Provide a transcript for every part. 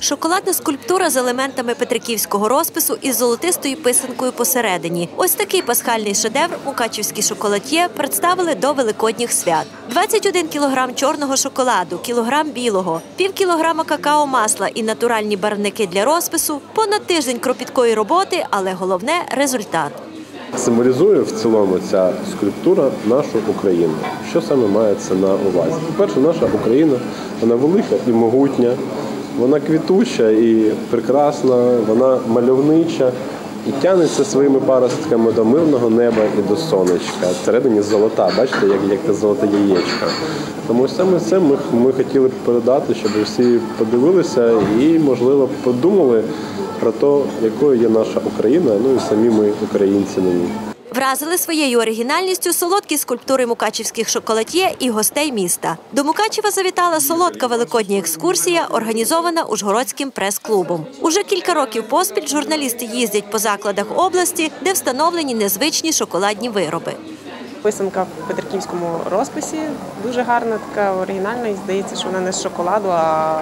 Шоколадна скульптура з елементами петриківського розпису із золотистою писанкою посередині. Ось такий пасхальний шедевр мукачівські шоколад'є представили до великодніх свят. 21 кілограм чорного шоколаду, кілограм білого, пів кілограма какао-масла і натуральні барвники для розпису, понад тиждень кропіткої роботи, але головне результат. Символізує в цілому ця скульптура нашу Україну. Що саме мається на увазі? По-перше, наша Україна вона велика і могутня, вона квітуча і прекрасна, вона мальовнича і тягнеться своїми паростками до мирного неба і до сонечка. Всередині золота, бачите, як, як те золоте яєчко. Тому саме це ми, ми хотіли передати, щоб всі подивилися і, можливо, подумали про те, якою є наша Україна, ну і самі ми українці на ній. Вразили своєю оригінальністю солодкі скульптури мукачівських шоколад'є і гостей міста. До Мукачева завітала солодка великодня екскурсія, організована Ужгородським прес-клубом. Уже кілька років поспіль журналісти їздять по закладах області, де встановлені незвичні шоколадні вироби. Писанка в петриківському розписі дуже гарна, така оригінальна, і здається, що вона не з шоколаду, а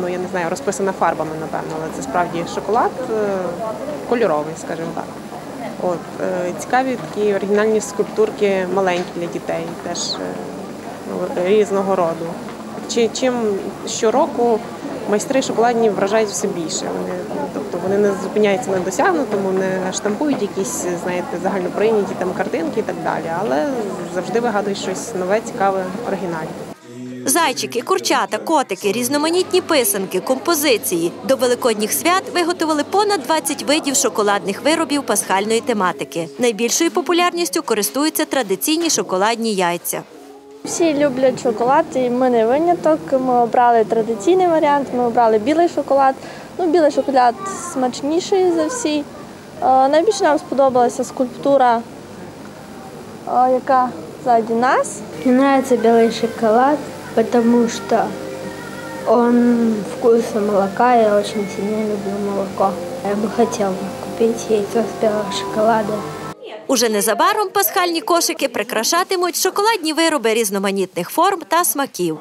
ну я не знаю, розписана фарбами, напевно, але це справді шоколад е, кольоровий, скажімо так. От е, цікаві такі оригінальні скульптурки маленькі для дітей, теж е, ну, різного роду. Чи чим щороку майстри шоколадні вражають все більше. Вони тобто вони не зупиняються на досягнутому, не штампують якісь, знаєте, загальноприйняті там картинки і так далі, але завжди вигадують щось нове, цікаве, оригінальне. Зайчики, курчата, котики, різноманітні писанки, композиції. До великодніх свят виготовили понад 20 видів шоколадних виробів пасхальної тематики. Найбільшою популярністю користуються традиційні шоколадні яйця. Всі люблять шоколад, і ми не виняток. Ми обрали традиційний варіант, ми обрали білий шоколад. Ну, білий шоколад смачніший за всі. Е, Найбільше нам сподобалася скульптура, е, яка ззаді нас. Мне нравится белый шоколад, потому что он вкуса молока. Я очень сильно люблю молоко. Я бы хотела купить яйцо с белого шоколада. Уже незабаром пасхальні кошики прикрашатимуть шоколадні вироби різноманітних форм та смаків.